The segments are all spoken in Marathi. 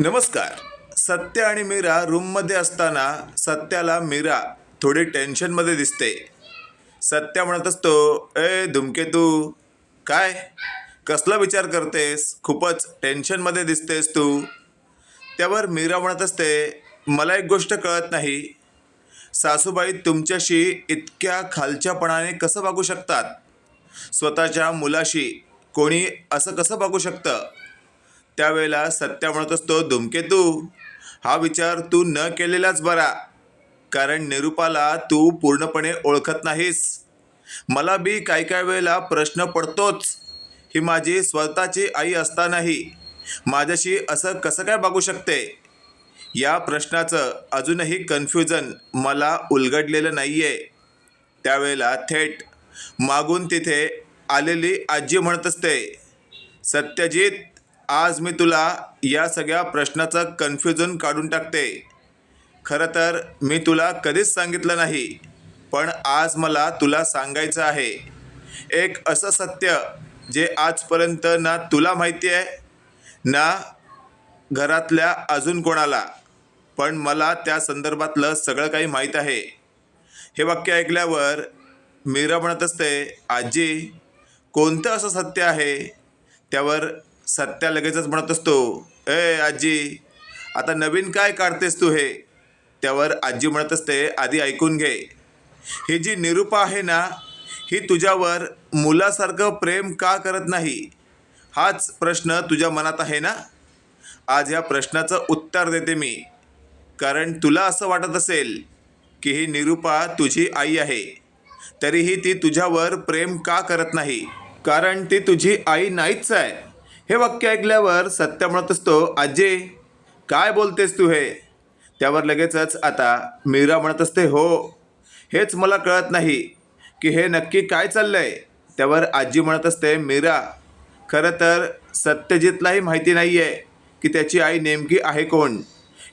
नमस्कार. सत्य आणि मीरा रूममध्ये असताना सत्याला मीरा थोडी टेन्शनमध्ये दिसते. सत्या म्हणत असतो ए धुमकेतू काय? कसला विचार करतेस? खूपच टेन्शनमध्ये दिसतेस तू. त्यावर मीरा म्हणत असते मला एक गोष्ट कळत नाही. सासूबाई तुमच्याशी इतक्या खालच्यापणाने कसं वागू शकतात? स्वतःच्या मुलाशी कोणी असं कसं वागू शकतं? त्यावेळेला सत्या म्हणत असतो धुमकेतू हा विचार तू न केलेलाच बरा कारण निरूपाला तू पूर्णपणे ओळखत नाहीस. मला बी काही काही वेळेला प्रश्न पडतोच. ही माझी स्वतःची आई असतानाही माझ्याशी असं कसं काय वागू शकते? या प्रश्नाचं अजूनही कन्फ्युजन मला उलगडलेलं नाही आहे त्यावेळेला थेट मागून तिथे आलेली आजी म्हणत असते सत्यजित आज मी तुला या सगळ्या प्रश्नाचं कन्फ्युजन काढून टाकते. खरं तर मी तुला कधीच सांगितलं नाही पण आज मला तुला सांगायचं आहे. एक असं सत्य जे आजपर्यंत ना तुला माहिती आहे ना घरातल्या अजून कोणाला पण मला त्या संदर्भातलं सगळं काही माहीत आहे. हे वाक्य ऐकल्यावर मीरा म्हणत असते आजी कोणतं असं सत्य आहे? त्यावर सत्या लगेचच म्हणत असतो ए आजी आता नवीन काय काढतेस तू हे? त्यावर आजी म्हणत असते आधी ऐकून घे. ही जी निरूपा आहे ना ही तुझ्यावर मुलासारखं प्रेम का करत नाही? हाच प्रश्न तुझ्या मनात आहे ना? आज या प्रश्नाचं उत्तर देते मी. कारण तुला असं वाटत असेल की ही निरूपा तुझी आई आहे तरीही ती तुझ्यावर प्रेम का करत नाही? कारण ती तुझी आई नाहीच आहे. हे वाक्य ऐकल्यावर सत्य म्हणत असतो आजे काय बोलतेस तू हे? त्यावर लगेचच आता मीरा म्हणत असते हो. हेच मला कळत नाही की हे नक्की काय चाललंय. त्यावर आजी म्हणत असते मीरा खरं तर सत्यजितलाही माहिती नाही आहे की त्याची आई नेमकी आहे कोण.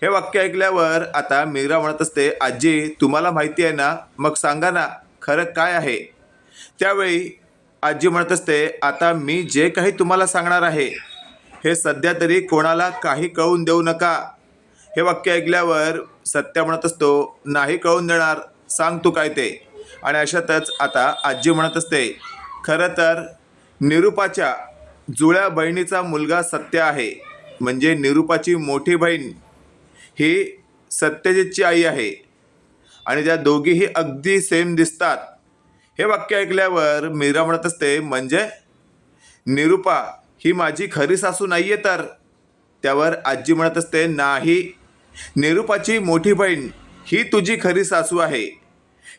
हे वाक्य ऐकल्यावर आता मीरा म्हणत असते आजी तुम्हाला माहिती आहे ना? मग सांगा ना खरं काय आहे? त्यावेळी आजी म्हणत असते आता मी जे काही तुम्हाला सांगणार आहे हे सध्या तरी कोणाला काही कळून देऊ नका. हे वाक्य ऐकल्यावर सत्या म्हणत असतो नाही कळून देणार सांग तू काय ते. आणि अशातच आता आजी म्हणत असते खरं तर निरूपाच्या जुळ्या बहिणीचा मुलगा सत्य आहे म्हणजे निरूपाची मोठी बहीण ही सत्यजितची आई आहे. आणि त्या दोघीही अगदी सेम दिसतात. हे वाक्य ऐकल्यावर मीरा म्हणत असते म्हणजे? निरूपा ही माझी खरी सासू नाही आहे तर? त्यावर आजी म्हणत असते नाही. निरूपाची मोठी बहीण ही तुझी खरी सासू आहे.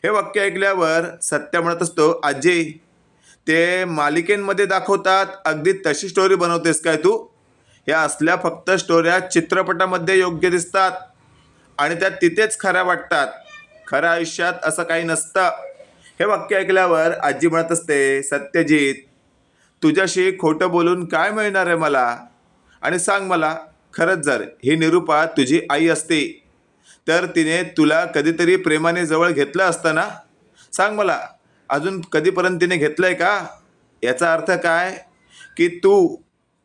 हे वाक्य ऐकल्यावर सत्य म्हणत असतो आजी ते मालिकेंमध्ये दाखवतात अगदी तशी स्टोरी बनवतेस काय तू? या असल्या फक्त स्टोऱ्या चित्रपटामध्ये योग्य दिसतात आणि त्या तिथेच खऱ्या वाटतात. खऱ्या आयुष्यात असं काही नसतं. हे वाक्य ऐकल्यावर आजी म्हणत असते सत्यजित तुझ्याशी खोटं बोलून काय मिळणार आहे मला? आणि सांग मला खरंच जर ही निरूपा तुझी आई असते तर तिने तुला कधीतरी प्रेमाने जवळ घेतलं असतं ना? सांग मला अजून कधीपर्यंत तिने घेतलं आहे का? याचा अर्थ काय? की तू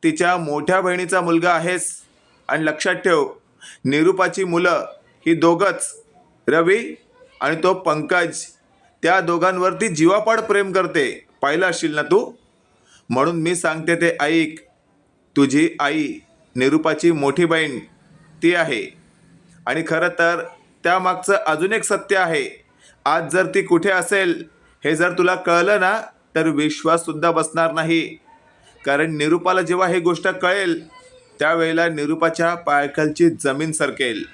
तिच्या मोठ्या बहिणीचा मुलगा आहेस. आणि लक्षात ठेव निरूपाची मुलं ही दोघंच रवी आणि तो पंकज त्या दोघांवरती जीवापाड प्रेम करते. पाहिलं असशील ना तू? म्हणून मी सांगते ते ऐक. तुझी आई निरूपाची मोठी बहीण ती आहे. आणि खरं तर त्यामागचं अजून एक सत्य आहे. आज जर ती कुठे असेल हे जर तुला कळलं ना तर विश्वाससुद्धा बसणार नाही. कारण निरूपाला जेव्हा ही गोष्ट कळेल त्यावेळेला निरूपाच्या पायखालची जमीन सरकेल.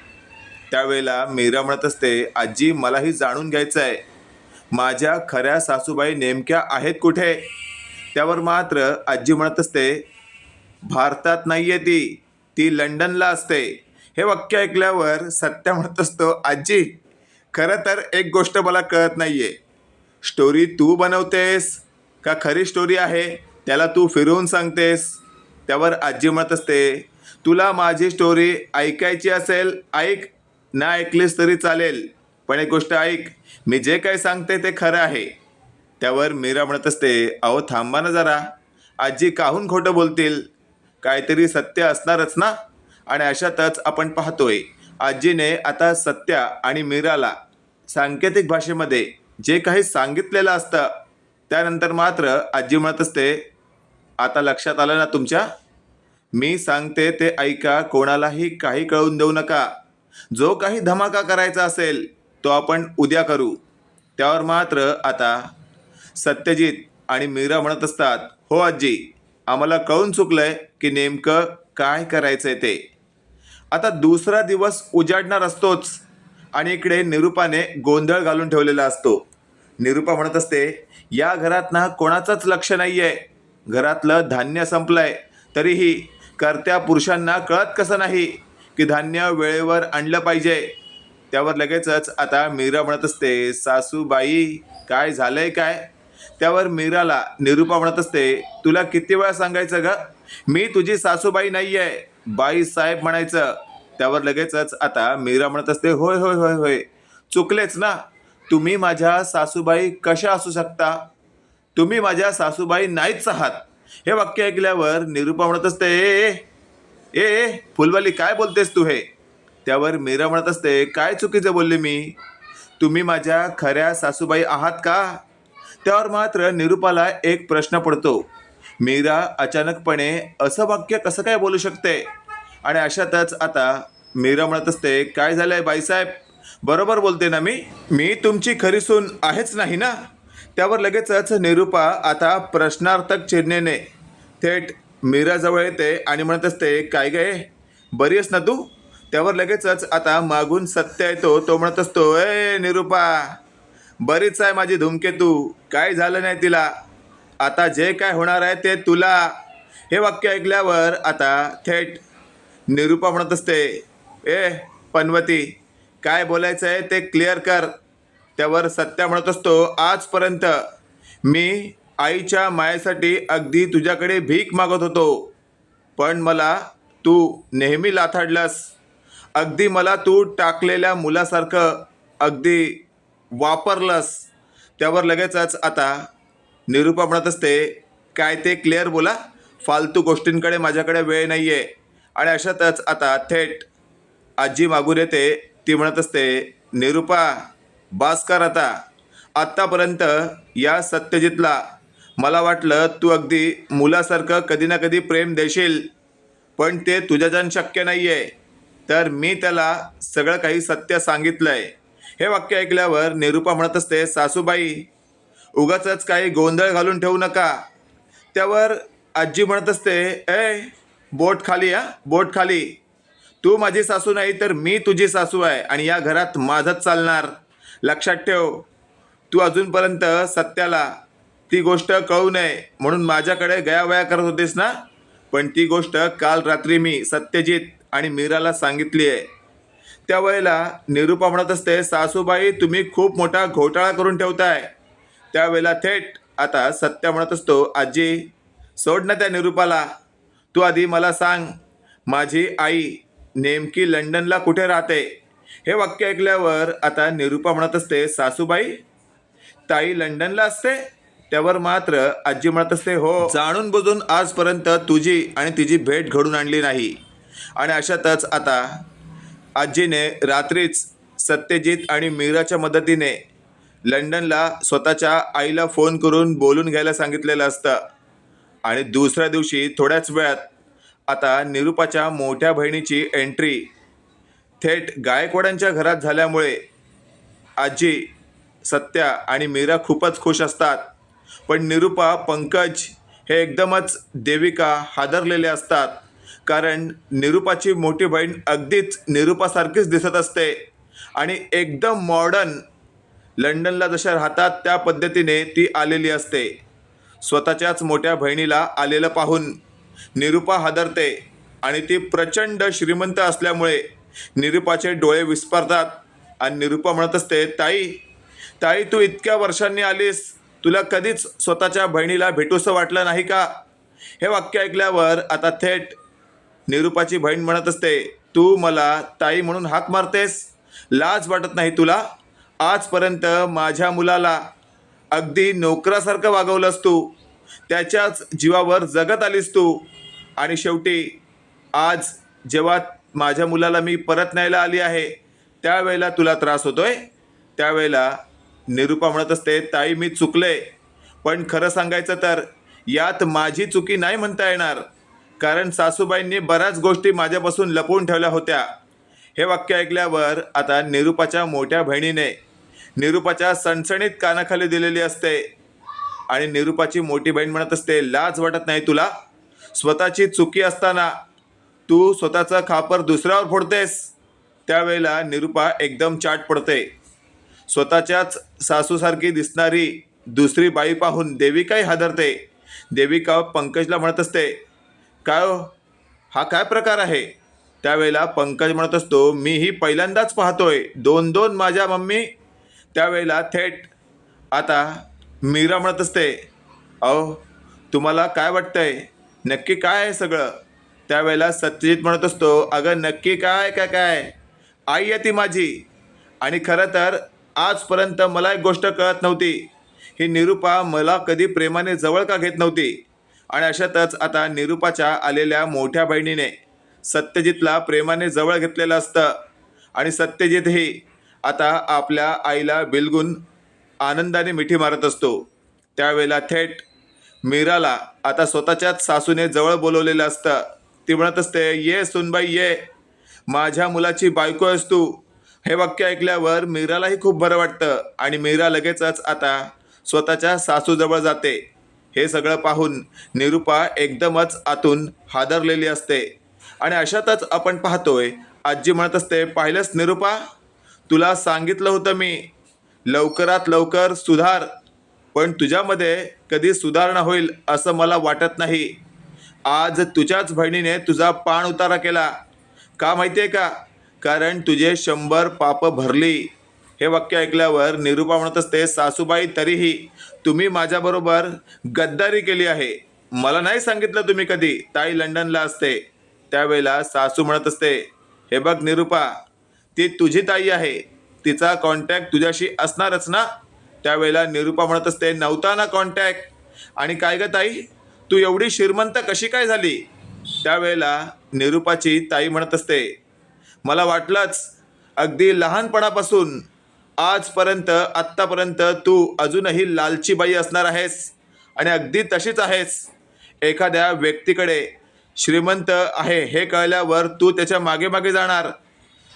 त्यावेळेला मीरा म्हणत असते आजी मलाही जाणून घ्यायचं आहे माझ्या खऱ्या सासूबाई नेमक्या आहेत कुठे? त्यावर मात्र आजी म्हणत असते भारतात नाही आहे ती ती लंडनला असते. हे वाक्य ऐकल्यावर सत्य म्हणत असतो आजी खरं तर एक गोष्ट मला कळत नाही आहे स्टोरी तू बनवतेस का खरी स्टोरी आहे त्याला तू फिरवून सांगतेस? त्यावर आजी म्हणत असते तुला माझी स्टोरी ऐकायची असेल ऐक. ना ऐकलीस तरी चालेल. पण एक गोष्ट ऐक मी जे काही सांगते ते खरं आहे. त्यावर मीरा म्हणत असते अहो थांबा ना जरा. आजी काहून खोटं बोलतील? काहीतरी सत्य असणारच ना? आणि अशातच आपण पाहतोय आजीने आता सत्या आणि मीराला सांकेतिक भाषेमध्ये जे काही सांगितलेलं असतं त्यानंतर मात्र आजी म्हणत असते आता लक्षात आलं ना तुमच्या? मी सांगते ते ऐका कोणालाही काही कळून देऊ नका. जो काही धमाका करायचा असेल तो आपण उद्या करू. त्यावर मात्र आता सत्यजित आणि मीरा म्हणत असतात हो आजी आम्हाला कळून चुकलंय की नेमकं काय करायचंय ते. आता दुसरा दिवस उजाडणार असतोच आणि इकडे निरूपाने गोंधळ घालून ठेवलेला असतो. निरूपा म्हणत असते या घरात ना कोणाचंच लक्ष नाही आहे घरातलं धान्य संपलंय. तरीही करत्या पुरुषांना कळत कसं नाही की धान्य वेळेवर आणलं पाहिजे. त्यावर लगेचच आता मीरा म्हणत असते सासूबाई काय झालंय काय? त्यावर मीराला निरूपा म्हणत असते तुला किती वेळा सांगायचं ग? मी तुझी सासूबाई नाही आहे बाई साहेब म्हणायचं त्यावर लगेचच आता मीरा म्हणत असते होय होय होय होय. चुकलेच ना. तुम्ही माझ्या सासूबाई कशा असू शकता? तुम्ही माझ्या सासूबाई नाहीच आहात. हे वाक्य ऐकल्यावर निरूपा म्हणत असते ए ए, ए ए फुलवाली काय बोलतेस तू हे? त्यावर मीरा म्हणत असते काय चुकीचं बोलले मी? तुम्ही माझ्या खऱ्या सासूबाई आहात का? त्यावर मात्र निरूपाला एक प्रश्न पडतो. मीरा अचानकपणे असं वाक्य कसं काय बोलू शकते? आणि अशातच आता मीरा म्हणत असते काय झालंय बाईसाहेब? बरोबर बोलते ना मी? मी तुमची खरी सून आहेच नाही ना? त्यावर लगेचच निरूपा आता प्रश्नार्थक चिन्हेने थेट मीराजवळ येते आणि म्हणत असते काय गे बरी आहेस ना तू? त्यावर लगेचच आता मागून सत्य येतो तो. म्हणत असतो ए निरूपा बरीच आहे माझी धुमकेतू काय झालं नाही तिला? आता जे काय होणार आहे ते तुला. हे वाक्य ऐकल्यावर आता थेट निरूपा म्हणत असते ए पनवती काय बोलायचं आहे ते क्लिअर कर. त्यावर सत्या म्हणत असतो आजपर्यंत मी आईच्या मायेसाठी अगदी तुझ्याकडे भीक मागत होतो. पण मला तू नेहमी लाथाडलास. अगदी मला तू टाकलेल्या मुलासारखं अगदी वापरलंस. त्यावर लगेचच आता निरूपा म्हणत असते काय ते क्लिअर बोला. फालतू गोष्टींकडे माझ्याकडे वेळ नाही आहे आणि अशातच आता थेट आजी मागून येते. ती म्हणत असते निरूपा भास्कर आता. आत्तापर्यंत या सत्यजितला मला वाटलं तू अगदी मुलासारखं कधी ना कधी प्रेम देशील. पण ते तुझ्याजण शक्य नाही आहे तर मी त्याला सगळं काही सत्य सांगितलं आहे हे वाक्य ऐकल्यावर निरूपा म्हणत असते सासूबाई उगाच काही गोंधळ घालून ठेवू नका. त्यावर आजी म्हणत असते ए बोट खाली हा बोट खाली. तू माझी सासू नाही तर मी तुझी सासू आहे आणि या घरात माझंच चालणार. लक्षात ठेव तू अजूनपर्यंत सत्याला ती गोष्ट कळू नये म्हणून माझ्याकडे गयावया करत होतीस ना? पण ती गोष्ट काल रात्री मी सत्यजित आणि मीराला सांगितली आहे. त्यावेळेला निरूपा म्हणत असते सासूबाई तुम्ही खूप मोठा घोटाळा करून ठेवताय. त्यावेळेला थेट आता सत्य म्हणत असतो आजी सोड ना त्या निरूपाला. तू आधी मला सांग माझी आई नेमकी लंडनला कुठे राहते? हे वाक्य ऐकल्यावर आता निरूपा म्हणत असते सासूबाई ताई लंडनला असते? त्यावर मात्र आजी म्हणत असते हो जाणून बुजून आजपर्यंत तुझी आणि तिची भेट घडून आणली नाही. आणि अशातच आता आजीने रात्रीच सत्यजित आणि मीराच्या मदतीने लंडनला स्वतःच्या आईला फोन करून बोलून घ्यायला सांगितलेलं असतं. आणि दुसऱ्या दिवशी थोड्याच वेळात आता निरूपाच्या मोठ्या बहिणीची एंट्री. थेट गायकवाडांच्या घरात झाल्यामुळे आजी सत्या आणि मीरा खूपच खुश असतात. पण निरूपा पंकज हे एकदमच देविका हादरलेले असतात. कारण निरूपाची मोठी बहीण अगदीच निरूपासारखीच दिसत असते. आणि एकदम मॉडर्न लंडनला जशा राहतात त्या पद्धतीने ती आलेली असते. स्वतःच्याच मोठ्या बहिणीला आलेलं पाहून निरूपा हादरते आणि ती प्रचंड श्रीमंत असल्यामुळे निरूपाचे डोळे विस्पारतात. आणि निरूपा म्हणत असते ताई ताई तू इतक्या वर्षांनी आलीस. तुला कधीच स्वतःच्या बहिणीला भेटूसं वाटलं नाही का? हे वाक्य ऐकल्यावर आता थेट निरूपाची बहीण म्हणत असते तू मला ताई म्हणून हाक मारतेस. लाज वाटत नाही तुला. आजपर्यंत माझ्या मुलाला अगदी नोकरासारखं वागवलंस तू. त्याच्याच जीवावर जगत आलीस तू. आणि शेवटी आज जेव्हा माझ्या मुलाला मी परत न्यायला आली आहे त्यावेळेला तुला त्रास होतोय. त्यावेळेला निरूपा म्हणत असते ताई मी चुकले. पण खरं सांगायचं तर यात माझी चुकी नाही म्हणता येणार. कारण सासूबाईंनी बऱ्याच गोष्टी माझ्यापासून लपवून ठेवल्या होत्या. हे वाक्य ऐकल्यावर आता निरूपाच्या मोठ्या बहिणीने निरूपाच्या सणसणीत कानाखाली दिलेली असते. आणि निरूपाची मोठी बहीण म्हणत असते लाज वाटत नाही तुला? स्वतःची चुकी असताना तू स्वतःचं खापर दुसऱ्यावर फोडतेस. त्यावेळेला निरूपा एकदम चाट पडते. स्वतःच्याच सासूसारखी दिसणारी दुसरी बाई पाहून देविकाही हादरते. देविका पंकजला म्हणत असते काय हो? हा काय प्रकार आहे? त्यावेळेला पंकज म्हणत असतो मीही पहिल्यांदाच पाहतोय. दोन दोन माझ्या मम्मी. त्यावेळेला थेट आता मीरा म्हणत असते अहो तुम्हाला काय वाटतंय? नक्की काय आहे सगळं? त्यावेळेला सत्यजित म्हणत असतो अगं नक्की काय काय काय? आई आहे ती माझी. आणि खरं तर आजपर्यंत मला एक गोष्ट कळत नव्हती. ही निरूपा मला कधी प्रेमाने जवळ का घेत नव्हती? आणि अशातच आता निरूपाच्या आलेल्या मोठ्या बहिणीने सत्यजितला प्रेमाने जवळ घेतलेलं असतं. आणि सत्यजितही आता आपल्या आईला बिलगून आनंदाने मिठी मारत असतो. त्यावेळेला थेट मीराला आता स्वतःच्याच सासूने जवळ बोलवलेलं असतं. ती म्हणत असते ये सुनबाई ये. माझ्या मुलाची बायको आहेस तू. हे वाक्य ऐकल्यावर मीरालाही खूप बरं वाटतं आणि मीरा लगेचच आता स्वतःच्या सासूजवळ जाते. हे सगळं पाहून निरूपा एकदमच आतून हादरलेली असते. आणि अशातच आपण पाहतोय आजी म्हणत असते पाहिलंच निरूपा? तुला सांगितलं होतं मी लवकरात लवकर सुधार. पण तुझ्यामध्ये कधी सुधारणा होईल असं मला वाटत नाही. आज तुझ्याच बहिणीने तुझा पाण उतारा केला. का माहिती आहे का? कारण तुझे शंभर पापं भरली. हे वाक्य ऐकल्यावर निरूपा म्हणत असते सासूबाई तरीही तुम्ही माझ्याबरोबर गद्दारी केली आहे. मला नाही सांगितलं तुम्ही कधी. ताई लंडनला असते. त्यावेळेला सासू म्हणत असते हे बघ निरूपा ती तुझी ताई आहे. तिचा कॉन्टॅक्ट तुझ्याशी असणारच ना? त्यावेळेला निरूपा म्हणत असते नव्हता ना कॉन्टॅक्ट आणि काय ग ताई? तू एवढी श्रीमंत कशी काय झाली? त्यावेळेला निरूपाची ताई म्हणत असते मला वाटलंच अगदी लहानपणापासून आजपर्यंत आत्तापर्यंत तू अजूनही लालचीबाई असणार आहेस. आणि अगदी तशीच आहेस. एखाद्या व्यक्तीकडे श्रीमंत आहे हे कळल्यावर तू त्याच्यामागे मागे जाणार.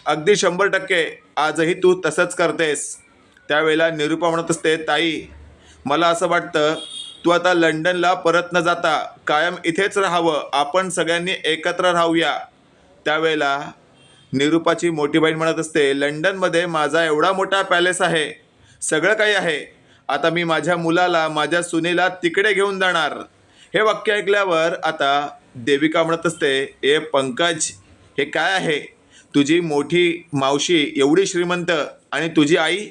अगदी शंभर टक्के. आजही तू तसंच करतेस. त्यावेळेला निरूपा म्हणत असते ताई मला असं वाटतं तू आता लंडनला परत न जाता कायम इथेच राहावं. आपण सगळ्यांनी एकत्र राहूया. त्यावेळेला निरूपाची मोठी बहीण म्हणत असते लंडनमध्ये माझा एवढा मोठा पॅलेस आहे. सगळं काही आहे. आता मी माझ्या मुलाला माझ्या सुनेला तिकडे घेऊन जाणार. हे वाक्य ऐकल्यावर आता देविका म्हणत असते ए पंकज हे काय आहे? तुझी मोठी मावशी एवढी श्रीमंत आणि तुझी आई?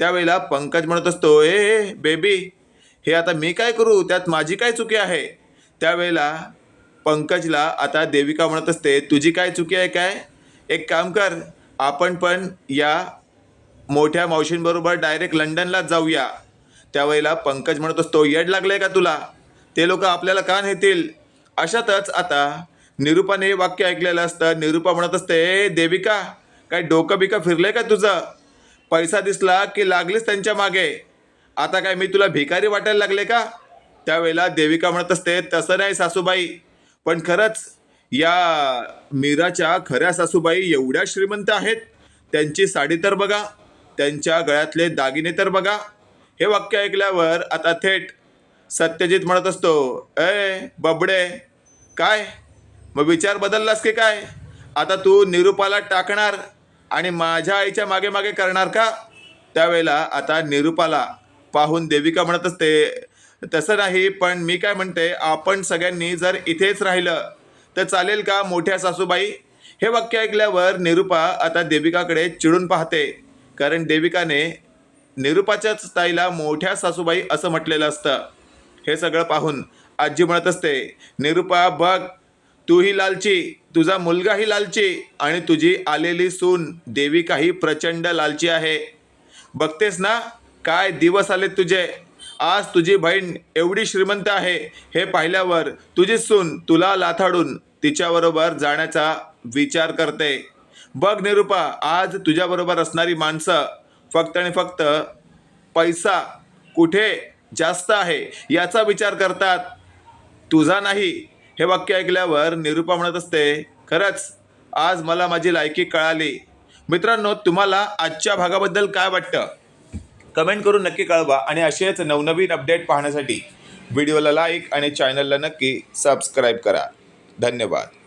त्यावेळेला पंकज म्हणत असतो ए बेबी हे आता मी काय करू? त्यात माझी काय चुकी आहे? त्यावेळेला पंकजला आता देविका म्हणत असते तुझी काय चुकी आहे काय? एक काम कर आपण पण या मोठ्या मावशींबरोबर डायरेक्ट लंडनलाच जाऊया. त्यावेळेला पंकज म्हणत असतो येड लागलंय का तुला? ते लोक आपल्याला का नेतील? अशातच आता निरूपाने वाक्य ऐकलेलं असतं. निरूपा म्हणत असते "ए, देविका काय डोकं बिकं फिरलंय का तुझं? पैसा दिसला की लागलीच त्यांच्या मागे. आता काय मी तुला भिकारी वाटायला लागले का? त्यावेळेला देविका म्हणत असते तसं नाही सासूबाई पण खरंच या मीराच्या खऱ्या सासूबाई एवढ्या श्रीमंत आहेत. त्यांची साडी तर बघा त्यांच्या गळ्यातले दागिने तर बघा. हे वाक्य ऐकल्यावर आता थेट सत्यजित म्हणत असतो ए बबडे काय? मग विचार बदललास की काय? आता तू निरूपाला टाकणार आणि माझ्या आईच्या मागे मागे करणार का? त्यावेळेला आता निरूपाला पाहून देविका म्हणत असते तसं नाही पण मी काय म्हणते आपण सगळ्यांनी जर इथेच राहिलं तर चालेल का मोठ्या सासूबाई? हे वाक्य ऐकल्यावर निरूपा आता देविकाकडे चिडून पाहते. कारण देविकाने निरूपाच्याच ताईला मोठ्या सासूबाई असं म्हटलेलं असतं. हे सगळं पाहून आजी म्हणत असते निरूपा बघ तूही लालची तुझा मुलगाही लालची आणि तुझी आलेली सून देविकाही प्रचंड लालची आहे. बघतेस ना काय दिवस आलेत तुझे? आज तुझी बहीण एवढी श्रीमंत आहे. हे पाहिल्यावर तुझी सून तुला लाथाडून तिच्याबरोबर जाण्याचा विचार करते. बघ निरुपा आज तुझ्याबरोबर असणारी माणसं फक्त आणि फक्त पैसा कुठे जास्त आहे याचा विचार करतात. तुझा नाही. हे वाक्य ऐकल्यावर निरुपा म्हणत असते खरंच आज मला माझी लायकी कळाली. मित्रांनो तुम्हाला आजच्या भागाबद्दल काय वाटतं? कमेंट करून नक्की कळवा आणि असेच नवनवीन अपडेट पाहण्यासाठी व्हिडिओला लाईक आणि चॅनलला नक्की सबस्क्राईब करा. धन्यवाद.